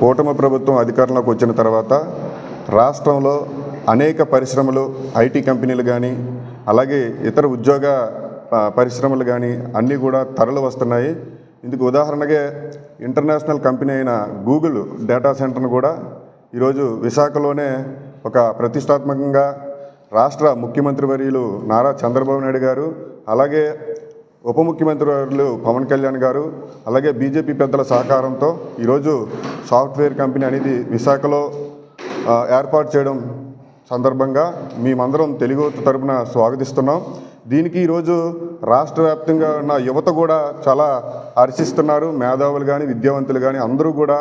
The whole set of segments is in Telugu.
కూటమి ప్రభుత్వం అధికారంలోకి వచ్చిన తర్వాత రాష్ట్రంలో అనేక పరిశ్రమలు ఐటీ కంపెనీలు కానీ అలాగే ఇతర ఉద్యోగ పరిశ్రమలు కానీ అన్నీ కూడా తరలి వస్తున్నాయి. ఇందుకు ఉదాహరణగా ఇంటర్నేషనల్ కంపెనీ అయిన గూగుల్ డేటా సెంటర్ను కూడా ఈరోజు విశాఖలోనే ఒక ప్రతిష్టాత్మకంగా రాష్ట్ర ముఖ్యమంత్రి వర్యులు నారా చంద్రబాబు నాయుడు గారు అలాగే ఉప ముఖ్యమంత్రి వారు పవన్ కళ్యాణ్ గారు అలాగే బీజేపీ పెద్దల సహకారంతో ఈరోజు సాఫ్ట్వేర్ కంపెనీ అనేది విశాఖలో ఏర్పాటు చేయడం సందర్భంగా మేమందరం తెలుగు తరపున స్వాగతిస్తున్నాం. దీనికి ఈరోజు రాష్ట్ర వ్యాప్తంగా ఉన్న యువత కూడా చాలా హర్షిస్తున్నారు. మేధావులు కానీ విద్యావంతులు కానీ అందరూ కూడా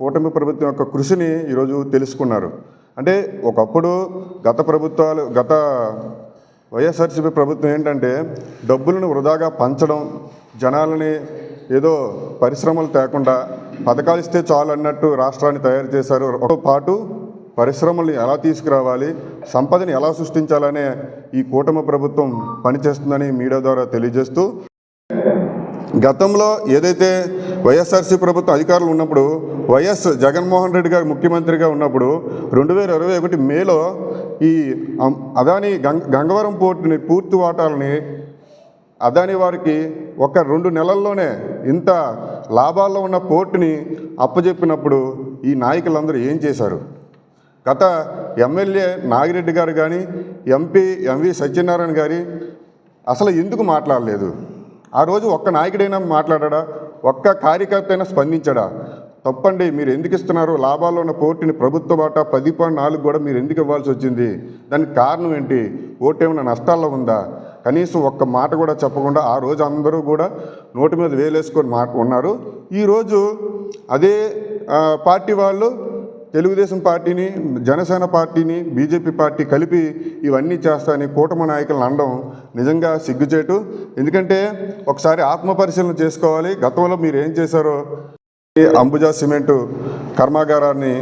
కూటమి ప్రభుత్వం యొక్క కృషిని ఈరోజు తెలుసుకున్నారు. అంటే ఒకప్పుడు గత ప్రభుత్వాలు గత వైఎస్ఆర్సీపీ ప్రభుత్వం ఏంటంటే డబ్బులను వృధాగా పంచడం జనాలని ఏదో పరిశ్రమలు తేకుండా పథకాలు ఇస్తే చాలు అన్నట్టు రాష్ట్రాన్ని తయారు చేశారు. ఒక పాటు పరిశ్రమల్ని ఎలా తీసుకురావాలి సంపదని ఎలా సృష్టించాలనే ఈ కూటమి ప్రభుత్వం పనిచేస్తుందని మీడియా ద్వారా తెలియజేస్తూ గతంలో ఏదైతే వైఎస్ఆర్సీ ప్రభుత్వం అధికారులు ఉన్నప్పుడు వైఎస్ జగన్మోహన్ రెడ్డి గారు ముఖ్యమంత్రిగా ఉన్నప్పుడు రెండు వేల ఇరవై ఒకటి మేలో ఈ అం- అదాని గంగవరం పోర్టుని పూర్తి వాటాలని అదాని వారికి ఒక రెండు నెలల్లోనే ఇంత లాభాల్లో ఉన్న పోర్టుని అప్పజెప్పినప్పుడు ఈ నాయకులందరూ ఏం చేశారు? గత ఎమ్మెల్యే నాగిరెడ్డి గారు కానీ ఎంపీ ఎంవి సత్యనారాయణ గారి అసలు ఎందుకు మాట్లాడలేదు? ఆ రోజు ఒక్క నాయకుడైనా మాట్లాడా ఒక్క కార్యకర్త అయినా స్పందించడా? తప్పండి మీరు ఎందుకు ఇస్తున్నారు? లాభాల్లో ఉన్న పోర్టుని ప్రభుత్వ బాట పది పాయింట్ నాలుగు కూడా మీరు ఎందుకు ఇవ్వాల్సి వచ్చింది? దానికి కారణం ఏంటి? ఓటు ఏమైనా నష్టాల్లో ఉందా? కనీసం ఒక్క మాట కూడా చెప్పకుండా ఆ రోజు అందరూ కూడా నోటి మీద వేలేసుకొని మాట ఉన్నారు. ఈరోజు అదే పార్టీ వాళ్ళు తెలుగుదేశం పార్టీని జనసేన పార్టీని బీజేపీ పార్టీ కలిపి ఇవన్నీ చేస్తాయని కూటమి నాయకులను అనడం నిజంగా సిగ్గుచేటు. ఎందుకంటే ఒకసారి ఆత్మపరిశీలన చేసుకోవాలి. గతంలో మీరు ఏం చేశారో అంబుజా సిమెంటు కర్మాగారాన్ని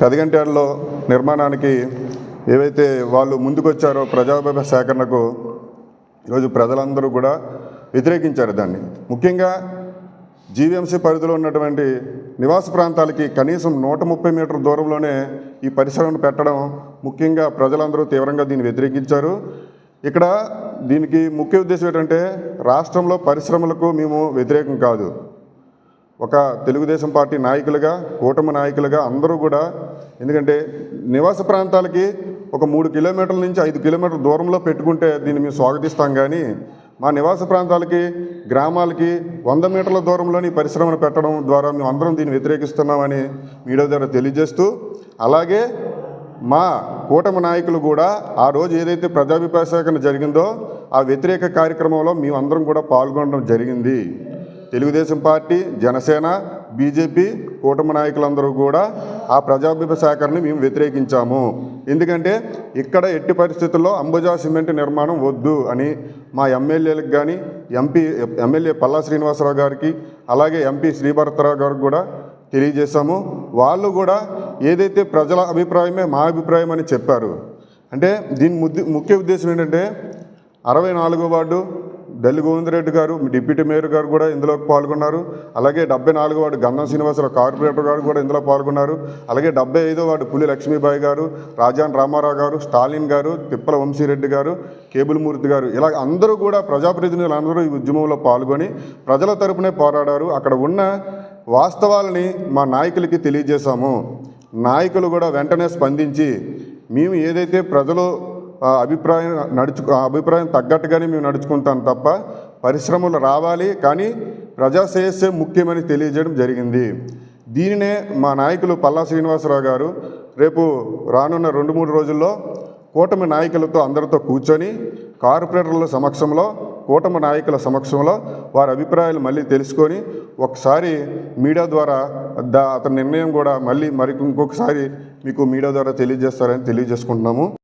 పెదగంటేళ్ళలో నిర్మాణానికి ఏవైతే వాళ్ళు ముందుకొచ్చారో ప్రజాభిప్రాయ సేకరణకు ఈరోజు ప్రజలందరూ కూడా వ్యతిరేకించారు దాన్ని. ముఖ్యంగా జీవీఎంసీ పరిధిలో ఉన్నటువంటి నివాస ప్రాంతాలకి కనీసం నూట ముప్పై మీటర్ దూరంలోనే ఈ పరిసరాలను పెట్టడం ముఖ్యంగా ప్రజలందరూ తీవ్రంగా దీన్ని వ్యతిరేకించారు. ఇక్కడ దీనికి ముఖ్య ఉద్దేశం ఏంటంటే రాష్ట్రంలో పరిశ్రమలకు మేము వ్యతిరేకం కాదు. ఒక తెలుగుదేశం పార్టీ నాయకులుగా కూటమి నాయకులుగా అందరూ కూడా ఎందుకంటే నివాస ప్రాంతాలకి ఒక మూడు కిలోమీటర్ల నుంచి ఐదు కిలోమీటర్ల దూరంలో పెట్టుకుంటే దీన్ని మేము స్వాగతిస్తాం కానీ మా నివాస ప్రాంతాలకి గ్రామాలకి వంద మీటర్ల దూరంలోని పరిశ్రమను పెట్టడం ద్వారా మేము అందరం దీన్ని వ్యతిరేకిస్తున్నామని మీడియా ద్వారా తెలియజేస్తూ అలాగే మా కూటమి నాయకులు కూడా ఆ రోజు ఏదైతే ప్రజాభిప్రాయ సేకరణ జరిగిందో ఆ వ్యతిరేక కార్యక్రమంలో మేమందరం కూడా పాల్గొనడం జరిగింది. తెలుగుదేశం పార్టీ జనసేన బీజేపీ కూటమి నాయకులందరూ కూడా ఆ ప్రజాభిప సేకరణని మేము వ్యతిరేకించాము. ఎందుకంటే ఇక్కడ ఎట్టి పరిస్థితుల్లో అంబుజా సిమెంట్ నిర్మాణం వద్దు అని మా ఎమ్మెల్యేలకు కానీ ఎంపీ ఎమ్మెల్యే పల్లా శ్రీనివాసరావు గారికి అలాగే ఎంపీ శ్రీభరతరావు గారికి కూడా తెలియజేశాము. వాళ్ళు కూడా ఏదైతే ప్రజల అభిప్రాయమే మా అభిప్రాయం అని చెప్పారు. అంటే దీని ముద్దు ముఖ్య ఉద్దేశం ఏంటంటే అరవై నాలుగో వార్డు డెల్లి గోవిందరెడ్డి గారు డిప్యూటీ మేయర్ గారు కూడా ఇందులో పాల్గొన్నారు. అలాగే డెబ్బై నాలుగో వాడు గంధం శ్రీనివాసరావు కార్పొరేటర్ గారు కూడా ఇందులో పాల్గొన్నారు. అలాగే డెబ్బై ఐదో వాడు పులి లక్ష్మీబాయి గారు రాజాన్ రామారావు గారు స్టాలిన్ గారు తిప్పల వంశీరెడ్డి గారు కేబుల్ మూర్తి గారు. ఇలా అందరూ కూడా ప్రజాప్రతినిధులు అందరూ ఈ ఉద్యమంలో పాల్గొని ప్రజల తరపునే పోరాడారు. అక్కడ ఉన్న వాస్తవాలని మా నాయకులకి తెలియజేశాము. నాయకులు కూడా వెంటనే స్పందించి మేము ఏదైతే ప్రజలు అభిప్రాయం నడుచు అభిప్రాయం తగ్గట్టుగానే మేము నడుచుకుంటాం తప్ప పరిశ్రమలు రావాలి కానీ ప్రజా శ్రేయస్సే ముఖ్యమని తెలియజేయడం జరిగింది. దీనినే మా నాయకులు పల్లా శ్రీనివాసరావు గారు రేపు రానున్న రెండు మూడు రోజుల్లో కూటమి నాయకులతో అందరితో కూర్చొని కార్పొరేటర్ల సమక్షంలో కూటమి నాయకుల సమక్షంలో వారి అభిప్రాయాలు మళ్ళీ తెలుసుకొని ఒకసారి మీడియా ద్వారా దా అతని నిర్ణయం కూడా మళ్ళీ మరి ఇంకొకసారి మీకు మీడియా ద్వారా తెలియజేస్తారని తెలియజేసుకుంటున్నాము.